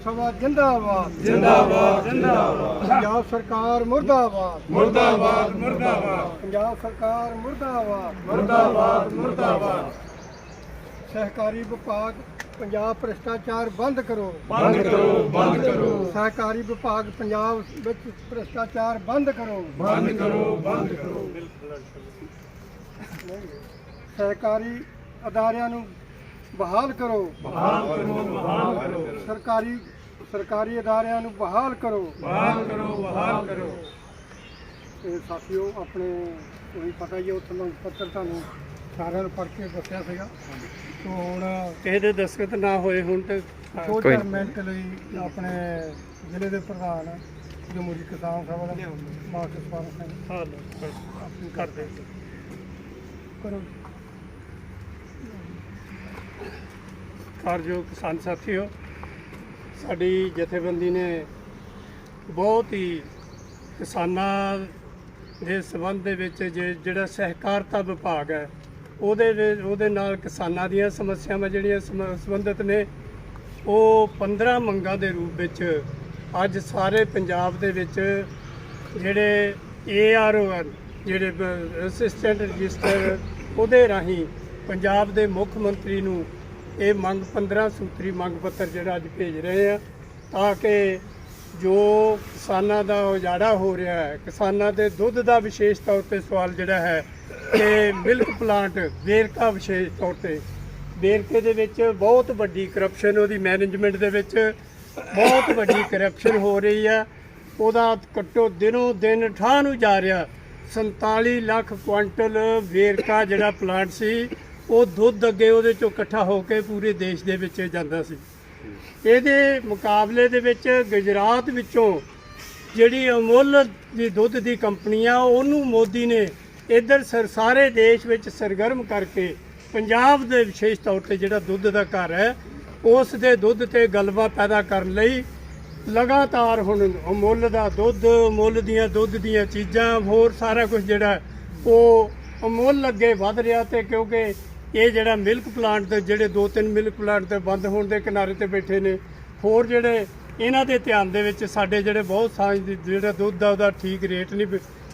ਸਭਾ ਜਿੰਦਾਬਾਦ। ਜਿੰਦਾਬਾਦ ਜਿੰਦਾਬਾਦ। ਪੰਜਾਬ ਸਰਕਾਰ ਮੁਰਦਾਬਾਦ। ਮੁਰਦਾਬਾਦ ਮੁਰਦਾਬਾਦ। ਪੰਜਾਬ ਸਰਕਾਰ ਮੁਰਦਾਬਾਦ। ਮੁਰਦਾਬਾਦ ਮੁਰਦਾਬਾਦ। ਸਹਿਕਾਰੀ ਵਿਭਾਗ ਪੰਜਾਬ ਭ੍ਰਿਸ਼ਟਾਚਾਰ ਬੰਦ ਕਰੋ। ਬੰਦ ਕਰੋ ਬੰਦ ਕਰੋ। ਸਹਿਕਾਰੀ ਵਿਭਾਗ ਪੰਜਾਬ ਵਿੱਚ ਭ੍ਰਿਸ਼ਟਾਚਾਰ ਬੰਦ ਕਰੋ। ਬੰਦ ਕਰੋ ਬੰਦ ਕਰੋ। ਸਹਿਕਾਰੀ ਅਦਾਰਿਆਂ ਨੂੰ ਬਹਾਲ ਕਰੋ। ਬਹਾਲ ਕਰੋ ਬਹਾਲ ਕਰੋ। ਸਰਕਾਰੀ ਸਰਕਾਰੀ ਅਦਾਰਿਆਂ ਨੂੰ ਬਹਾਲ ਕਰੋ। ਬਹਾਲ ਕਰੋ ਬਹਾਲ ਕਰੋ। ਤੇ ਸਾਥੀਓ ਆਪਣੇ ਉਹੀ ਪਤਾ ਹੀ ਹੈ ਉੱਥੋਂ ਦਾ ਪੱਤਰ ਤੁਹਾਨੂੰ ਸਾਰਿਆਂ ਨੂੰ ਪੜ੍ਹ ਕੇ ਦੱਸਿਆ ਸੀਗਾ। ਤੋ ਹੁਣ ਕਿਸੇ ਦੇ ਦਸਖਤ ਨਾ ਹੋਏ ਹੁਣ ਤੇ ਦੋ ਚਾਰ ਮਿੰਟ ਲਈ ਆਪਣੇ ਜ਼ਿਲ੍ਹੇ ਦੇ ਪ੍ਰਧਾਨ ਜਮਹੂਰੀ ਕਿਸਾਨ ਸਭਾ ਦਾ ਮਾਸਟਰ ਸਵਾਰ ਸਿੰਘ। ਆਪਣੀ ਕਰਦੇ ਕਰੋ ਕਾਰਜੋ ਕਿਸਾਨ ਸਾਥੀਓ, ਸਾਡੀ ਜਥੇਬੰਦੀ ਨੇ ਬਹੁਤ ਹੀ ਕਿਸਾਨਾਂ ਦੇ ਸੰਬੰਧ ਦੇ ਵਿੱਚ ਜੇ ਜਿਹੜਾ ਸਹਿਕਾਰਤਾ ਵਿਭਾਗ ਹੈ, ਉਹਦੇ ਵਿੱਚ- ਉਹਦੇ ਨਾਲ ਕਿਸਾਨਾਂ ਦੀਆਂ ਸਮੱਸਿਆਵਾਂ ਜਿਹੜੀਆਂ ਸਮ- ਸੰਬੰਧਿਤ ਨੇ, ਉਹ 15 ਮੰਗਾਂ ਦੇ ਰੂਪ ਵਿੱਚ ਅੱਜ ਸਾਰੇ ਪੰਜਾਬ ਦੇ ਵਿੱਚ ਜਿਹੜੇ ਏਆਰਓ ਹਨ ਜਿਹੜੇ ਅਸਿਸਟੈਂਟ ਰਜਿਸਟਰ ਉਹਦੇ ਰਾਹੀਂ ਪੰਜਾਬ ਦੇ ਮੁੱਖ ਮੰਤਰੀ ਨੂੰ ਇਹ ਮੰਗ 15 ਸੂਤਰੀ ਮੰਗ ਪੱਤਰ ਜਿਹੜਾ ਅੱਜ ਭੇਜ ਰਹੇ ਆ ਤਾਂ ਕਿ ਜੋ ਕਿਸਾਨਾਂ ਦਾ ਉਜਾੜਾ ਹੋ ਰਿਹਾ ਹੈ, ਕਿਸਾਨਾਂ ਦੇ ਦੁੱਧ ਦਾ ਵਿਸ਼ੇਸ਼ ਤੌਰ ਤੇ ਸਵਾਲ ਜਿਹੜਾ ਹੈ ਕਿ ਮਿਲਕ ਪਲਾਂਟ ਵੇਰਕਾ ਵਿਸ਼ੇਸ਼ ਤੌਰ ਤੇ, ਵੇਰਕੇ ਦੇ ਵਿੱਚ ਬਹੁਤ ਵੱਡੀ ਕਰਪਸ਼ਨ ਉਹਦੀ ਮੈਨੇਜਮੈਂਟ ਦੇ ਵਿੱਚ ਬਹੁਤ ਵੱਡੀ ਕਰਪਸ਼ਨ ਹੋ ਰਹੀ ਹੈ ਉਹਦਾ ਕੱਟੋ ਦਿਨੋਂ ਦਿਨ ਠਾਹ ਨੂੰ ਜਾ ਰਿਹਾ। 47 ਲੱਖ ਕੁਇੰਟਲ ਵੇਰਕਾ ਜਿਹੜਾ ਪਲਾਂਟ ਸੀ ਉਹ ਦੁੱਧ ਅੱਗੇ ਉਹਦੇ ਚੋਂ ਇਕੱਠਾ ਹੋ ਕੇ ਪੂਰੇ ਦੇਸ਼ ਦੇ ਵਿੱਚ ਜਾਂਦਾ ਸੀ। ਇਹਦੇ ਮੁਕਾਬਲੇ ਦੇ ਵਿੱਚ ਗੁਜਰਾਤ ਵਿੱਚੋਂ ਜਿਹੜੀ ਅਮੁੱਲ ਦੀ ਦੁੱਧ ਦੀ ਕੰਪਨੀ ਆ ਉਹਨੂੰ ਮੋਦੀ ਨੇ ਇੱਧਰ ਸਰ, ਸਾਰੇ ਦੇਸ਼ ਵਿੱਚ ਸਰਗਰਮ ਕਰਕੇ ਪੰਜਾਬ ਦੇ ਵਿਸ਼ੇਸ਼ ਤੌਰ ਤੇ ਜਿਹੜਾ ਦੁੱਧ ਦਾ ਘਰ ਹੈ, ਉਸ ਦੇ ਦੁੱਧ ਤੇ ਗਲਬਾ ਪੈਦਾ ਕਰਨ ਲਈ ਲਗਾਤਾਰ ਹੁਣ ਅਮੁੱਲ ਦਾ ਦੁੱਧ, ਅਮੁੱਲ ਦੀਆਂ ਦੁੱਧ ਦੀਆਂ ਚੀਜ਼ਾਂ, ਹੋਰ ਸਾਰਾ ਕੁਝ ਜਿਹੜਾ ਉਹ ਅਮੁੱਲ ਅੱਗੇ ਵਧ ਰਿਹਾ ਤੇ ਕਿਉਂਕਿ ਇਹ ਜਿਹੜਾ ਮਿਲਕ ਪਲਾਂਟ ਦੇ ਜਿਹੜੇ ਦੋ ਤਿੰਨ ਮਿਲਕ ਪਲਾਂਟ ਤੇ ਬੰਦ ਹੋਣ ਦੇ ਕਿਨਾਰੇ ਤੇ ਬੈਠੇ ਨੇ, ਹੋਰ ਜਿਹੜੇ ਇਹਨਾਂ ਦੇ ਧਿਆਨ ਦੇ ਵਿੱਚ ਸਾਡੇ ਜਿਹੜੇ ਬਹੁਤ ਸਾਂਝ ਜਿਹੜਾ ਦੁੱਧ ਦਾ ਉਹਦਾ ਠੀਕ ਰੇਟ ਨਹੀਂ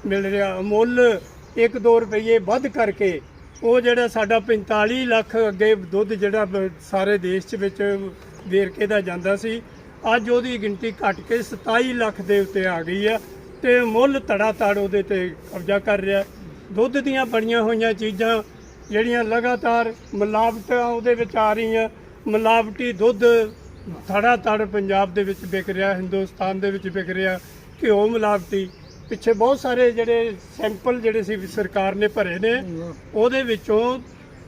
ਮਿਲ ਰਿਹਾ, ਮੁੱਲ 1-2 ਰੁਪਏ ਵੱਧ ਕਰਕੇ ਉਹ ਜਿਹੜਾ ਸਾਡਾ 45 ਲੱਖ ਅੱਗੇ ਦੁੱਧ ਜਿਹੜਾ ਸਾਰੇ ਦੇਸ਼ 'ਚ ਵਿੱਚ ਵੇਰਕੇ ਦਾ ਜਾਂਦਾ ਸੀ, ਅੱਜ ਉਹਦੀ ਗਿਣਤੀ ਘਟ ਕੇ 27 ਲੱਖ ਦੇ ਉੱਤੇ ਆ ਗਈ ਆ ਤੇ ਮੁੱਲ ਤੜਾ ਤੜ ਉਹਦੇ ਤੇ ਕਬਜ਼ਾ ਕਰ ਰਿਹਾ। ਦੁੱਧ ਦੀਆਂ ਬਣੀਆਂ ਹੋਈਆਂ ਚੀਜ਼ਾਂ ਜਿਹੜੀਆਂ ਲਗਾਤਾਰ ਮਿਲਾਵਟਾਂ ਉਹਦੇ ਵਿੱਚ ਆ ਰਹੀਆਂ। ਮਿਲਾਵਟੀ ਦੁੱਧ ਥੜਾ ਤੜ ਪੰਜਾਬ ਦੇ ਵਿੱਚ ਵਿਕ ਰਿਹਾ, ਹਿੰਦੁਸਤਾਨ ਦੇ ਵਿੱਚ ਵਿਕ ਰਿਹਾ, ਘਿਓ ਮਿਲਾਵਟੀ। ਪਿੱਛੇ ਬਹੁਤ ਸਾਰੇ ਜਿਹੜੇ ਸੈਂਪਲ ਜਿਹੜੇ ਸੀ ਸਰਕਾਰ ਨੇ ਭਰੇ ਨੇ, ਉਹਦੇ ਵਿੱਚੋਂ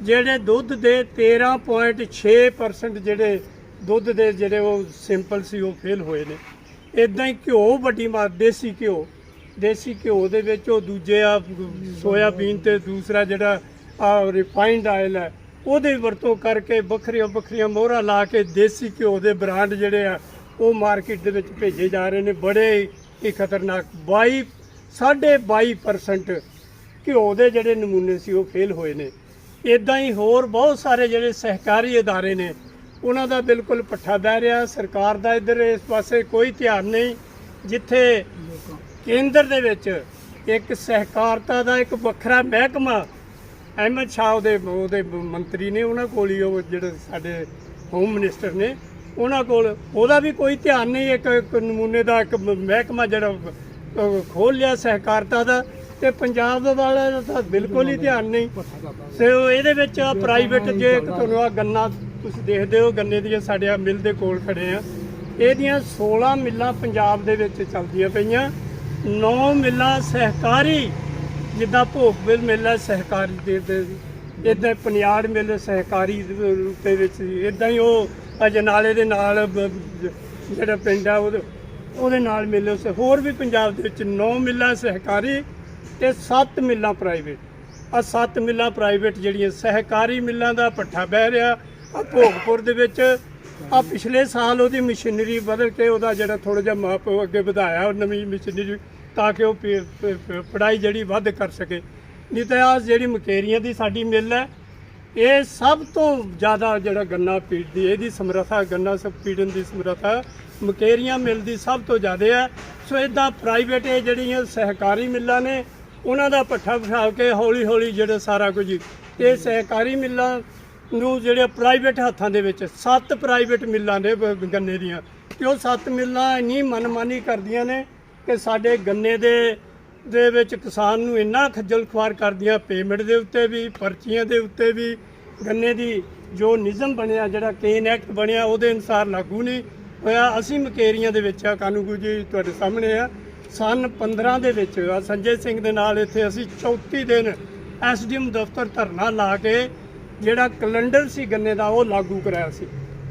ਜਿਹੜੇ ਦੁੱਧ ਦੇ 13.6% ਜਿਹੜੇ ਦੁੱਧ ਦੇ ਜਿਹੜੇ ਉਹ ਸਿੰਪਲ ਸੀ, ਉਹ ਫੇਲ ਹੋਏ ਨੇ। ਇਦਾਂ ਹੀ ਘਿਓ ਵੱਡੀ ਮਾਰ ਦੇਸੀ ਘਿਓ। ਦੇਸੀ ਘਿਓ ਦੇ ਵਿੱਚ ਉਹ ਦੂਜੇ ਆ, ਸੋਇਆਬੀਨ ਤੇ ਦੂਸਰਾ ਜਿਹੜਾ ਰਿਫਾਈਨਡ ਆਇਲ ਹੈ ਉਹਦੇ ਵਰਤੋਂ ਕਰਕੇ ਵੱਖਰੀਆਂ ਵੱਖਰੀਆਂ ਮੋਹਰਾਂ ਲਾ ਕੇ ਦੇਸੀ ਘਿਓ ਦੇ ਬ੍ਰਾਂਡ ਜਿਹੜੇ ਆ ਉਹ ਮਾਰਕੀਟ ਦੇ ਵਿੱਚ ਭੇਜੇ ਜਾ ਰਹੇ ਨੇ ਬੜੇ ਹੀ ਖਤਰਨਾਕ 22 22% ਘਿਓ ਦੇ ਜਿਹੜੇ ਨਮੂਨੇ ਸੀ ਉਹ ਫੇਲ ਹੋਏ ਨੇ ਇਦਾਂ ਹੀ ਹੋਰ ਬਹੁਤ ਸਾਰੇ ਜਿਹੜੇ ਸਹਿਕਾਰੀ ادارے ਨੇ ਉਹਨਾਂ ਦਾ ਬਿਲਕੁਲ ਪੱਠਾ ਬਹਿ ਰਿਹਾ ਸਰਕਾਰ ਦਾ ਇੱਧਰ ਇਸ ਪਾਸੇ ਕੋਈ ਧਿਆਨ ਨਹੀਂ ਜਿੱਥੇ ਕੇਂਦਰ ਦੇ ਵਿੱਚ ਇੱਕ ਸਹਿਕਾਰਤਾ ਦਾ ਇੱਕ ਵੱਖਰਾ ਮਹਿਕਮਾ ਅਹਿਮਦ ਸ਼ਾਹ ਉਹਦੇ ਉਹਦੇ ਮੰਤਰੀ ਨੇ ਉਹਨਾਂ ਕੋਲ ਹੀ ਉਹ ਜਿਹੜੇ ਸਾਡੇ ਹੋਮ ਮਿਨਿਸਟਰ ਨੇ, ਉਹਨਾਂ ਕੋਲ ਉਹਦਾ ਵੀ ਕੋਈ ਧਿਆਨ ਨਹੀਂ, ਇੱਕ ਇੱਕ ਨਮੂਨੇ ਦਾ ਇੱਕ ਮਹਿਕਮਾ ਜਿਹੜਾ ਖੋਲ ਲਿਆ ਸਹਿਕਾਰਤਾ ਦਾ ਤੇ ਪੰਜਾਬ ਵਾਲਿਆਂ ਦਾ ਤਾਂ ਬਿਲਕੁਲ ਹੀ ਧਿਆਨ ਨਹੀਂ। ਤੇ ਇਹਦੇ ਵਿੱਚ ਪ੍ਰਾਈਵੇਟ ਜੇ ਤੁਹਾਨੂੰ ਆ ਗੰਨਾ ਤੁਸੀਂ ਦੇਖਦੇ ਹੋ, ਗੰਨੇ ਦੀਆਂ ਸਾਡੇ ਆ ਮਿਲ ਦੇ ਕੋਲ ਖੜੇ ਆ। ਇਹਦੀਆਂ 16 ਮਿੱਲਾਂ ਪੰਜਾਬ ਦੇ ਵਿੱਚ ਚੱਲਦੀਆਂ ਪਈਆਂ 9 ਮਿੱਲਾਂ ਸਹਿਕਾਰੀ ਜਿੱਦਾਂ ਭੋਗਵਿਲ ਮਿਲ ਹੈ ਸਹਿਕਾਰੀ ਦੇ ਦੇ ਇਦਾਂ ਪਨਿਆੜ ਮਿਲ ਸਹਿਕਾਰੀ ਦੇ ਰੂਪ ਦੇ ਵਿੱਚ ਇਦਾਂ ਹੀ ਉਹ ਅਜਨਾਲੇ ਦੇ ਨਾਲ ਜਿਹੜਾ ਪਿੰਡ ਆ, ਉਹਦੇ ਉਹਦੇ ਨਾਲ ਮਿਲ ਉਸ। ਹੋਰ ਵੀ ਪੰਜਾਬ ਦੇ ਵਿੱਚ 9 ਮਿੱਲਾਂ ਸਹਿਕਾਰੀ ਤੇ 7 ਮਿੱਲਾਂ ਪ੍ਰਾਈਵੇਟ। ਆ 7 ਮਿੱਲਾਂ ਪ੍ਰਾਈਵੇਟ ਜਿਹੜੀਆਂ ਸਹਿਕਾਰੀ ਮਿੱਲਾਂ ਦਾ ਪੱਠਾ ਬਹਿ ਰਿਹਾ। ਆ ਭੋਗਪੁਰ ਦੇ ਵਿੱਚ ਆ ਪਿਛਲੇ ਸਾਲ ਉਹਦੀ ਮਸ਼ੀਨਰੀ ਬਦਲ ਕੇ ਉਹਦਾ ਜਿਹੜਾ ਥੋੜਾ ਜਿਹਾ ਮਾਪ ਅੱਗੇ ਵਧਾਇਆ, ਉਹ ਨਵੀਂ ਮਸ਼ੀਨਰੀ ਤਾਂ ਕਿ ਉਹ ਪ- ਪੜ੍ਹਾਈ ਜਿਹੜੀ ਵੱਧ ਕਰ ਸਕੇ। ਨਹੀਂ ਤਾਂ ਆ ਜਿਹੜੀ ਮਕੇਰੀਆਂ ਦੀ ਸਾਡੀ ਮਿੱਲ ਹੈ, ਇਹ ਸਭ ਤੋਂ ਜ਼ਿਆਦਾ ਜਿਹੜਾ ਗੰਨਾ ਪੀੜਦੀ, ਇਹਦੀ ਸਮਰੱਥਾ, ਗੰਨਾ ਸਭ ਪੀੜਨ ਦੀ ਸਮਰੱਥਾ, ਮਕੇਰੀਆਂ ਮਿਲ ਦੀ ਸਭ ਤੋਂ ਜ਼ਿਆਦਾ ਹੈ। ਸੋ ਇਦਾਂ ਪ੍ਰਾਈਵੇਟ ਇਹ ਜਿਹੜੀਆਂ ਸਹਿਕਾਰੀ ਮਿੱਲਾਂ ਨੇ, ਉਹਨਾਂ ਦਾ ਪੱਠਾ ਬਿਠਾ ਕੇ ਹੌਲੀ ਹੌਲੀ ਜਿਹੜਾ ਸਾਰਾ ਕੁਝ ਇਹ ਸਹਿਕਾਰੀ ਮਿੱਲਾਂ ਨੂੰ ਜਿਹੜੇ ਪ੍ਰਾਈਵੇਟ ਹੱਥਾਂ ਦੇ ਵਿੱਚ, ਸੱਤ ਪ੍ਰਾਈਵੇਟ ਮਿੱਲਾਂ ਨੇ ਗੰਨੇ ਦੀਆਂ। ਤੇ ਉਹ ਸੱਤ ਮਿੱਲਾਂ ਇੰਨੀ ਮਨਮਾਨੀ ਕਰਦੀਆਂ ਨੇ ਕਿ ਸਾਡੇ ਗੰਨੇ ਦੇ ਦੇ ਵਿੱਚ ਕਿਸਾਨ ਨੂੰ ਇੰਨਾ ਖੱਜਲ ਖੁਆਰ ਕਰਦੀਆਂ ਪੇਮੈਂਟ ਦੇ ਉੱਤੇ ਵੀ, ਪਰਚੀਆਂ ਦੇ ਉੱਤੇ ਵੀ, ਗੰਨੇ ਦੀ ਜੋ ਨਿਯਮ ਬਣਿਆ, ਜਿਹੜਾ ਕੇਨ ਐਕਟ ਬਣਿਆ, ਉਹਦੇ ਅਨੁਸਾਰ ਲਾਗੂ ਨਹੀਂ ਹੋਇਆ। ਅਸੀਂ ਮਕੇਰੀਆਂ ਦੇ ਵਿੱਚ ਆ, ਕਾਨੂੰਗੂ ਜੀ ਤੁਹਾਡੇ ਸਾਹਮਣੇ ਆ। ਸਨ 15 ਦੇ ਵਿੱਚ ਆ, ਸੰਜੇ ਸਿੰਘ ਦੇ ਨਾਲ ਇੱਥੇ ਅਸੀਂ 34 ਦਿਨ ਐਸਡੀਐਮ ਦਫ਼ਤਰ ਧਰਨਾ ਲਾ ਕੇ, ਜਿਹੜਾ ਕੈਲੰਡਰ ਸੀ ਗੰਨੇ ਦਾ, ਉਹ ਲਾਗੂ ਕਰਾਇਆ ਸੀ।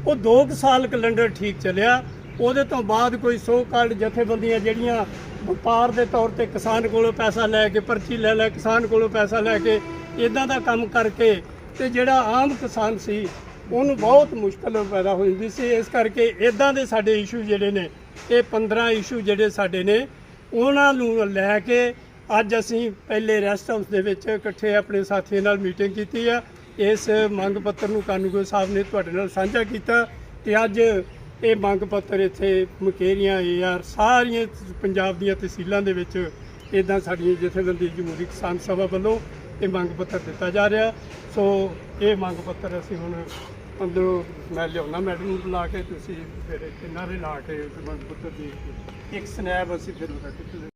ਉਹ 2 ਸਾਲ ਕੈਲੰਡਰ ਠੀਕ ਚੱਲਿਆ। ਉਹਦੇ ਤੋਂ ਬਾਅਦ ਕੋਈ ਸੋ ਕਾਲਡ ਜਥੇਬੰਦੀਆਂ ਜਿਹੜੀਆਂ ਵਪਾਰ ਦੇ ਤੌਰ ਤੇ ਕਿਸਾਨ ਕੋਲੋਂ ਪੈਸਾ ਲੈ ਕੇ ਪਰਚੀ ਲੈ ਲੈ, ਕਿਸਾਨ ਕੋਲੋਂ ਪੈਸਾ ਲੈ ਕੇ ਇਦਾਂ ਦਾ ਕੰਮ ਕਰਕੇ ਤੇ ਜਿਹੜਾ ਆਮ ਕਿਸਾਨ ਸੀ, ਉਹਨੂੰ ਬਹੁਤ ਮੁਸ਼ਕਲ ਪੈਦਾ ਹੋ ਜਾਂਦੀ ਸੀ। ਇਸ ਕਰਕੇ ਇਦਾਂ ਦੇ ਸਾਡੇ ਇਸ਼ੂ ਜਿਹੜੇ ਨੇ, ਇਹ 15 ਇਸ਼ੂ ਜਿਹੜੇ ਸਾਡੇ ਨੇ, ਉਹਨਾਂ ਨੂੰ ਲੈ ਕੇ ਅੱਜ ਅਸੀਂ ਪਹਿਲੇ ਰੈਸਟ ਹਾਊਸ ਦੇ ਵਿੱਚ ਇਕੱਠੇ ਆਪਣੇ ਸਾਥੀਆਂ ਨਾਲ ਮੀਟਿੰਗ ਕੀਤੀ ਆ। ਇਸ ਮੰਗ ਪੱਤਰ ਨੂੰ ਕਾਨੂੰਗੋ ਸਾਹਿਬ ਨੇ ਤੁਹਾਡੇ ਨਾਲ ਸਾਂਝਾ ਕੀਤਾ ਤੇ ਅੱਜ ਇਹ ਮੰਗ ਪੱਤਰ ਇੱਥੇ ਮਕੇਰੀਆਂ ਯਾਰ ਸਾਰੀਆਂ ਪੰਜਾਬ ਦੀਆਂ ਤਹਿਸੀਲਾਂ ਦੇ ਵਿੱਚ ਇਦਾਂ ਸਾਡੀਆਂ ਜਥੇਬੰਦੀ ਜਮਹੂਰੀ ਕਿਸਾਨ ਸਭਾ ਵੱਲੋਂ ਇਹ ਮੰਗ ਪੱਤਰ ਦਿੱਤਾ ਜਾ ਰਿਹਾ। ਸੋ ਇਹ ਮੰਗ ਪੱਤਰ ਅਸੀਂ ਹੁਣ ਅੰਦਰੋਂ ਮੈਂ ਲਿਆਉਣਾ, ਮੈਡਮ ਨੂੰ ਬੁਲਾ ਕੇ ਤੁਸੀਂ ਫਿਰ ਇੱਥੇ ਨਾਰੇ ਲਾ ਕੇ ਮੰਗ ਪੱਤਰ ਦੀ ਇੱਕ ਸਨੈਪ ਅਸੀਂ ਫਿਰ ਉਹਦਾ ਖਿੱਚ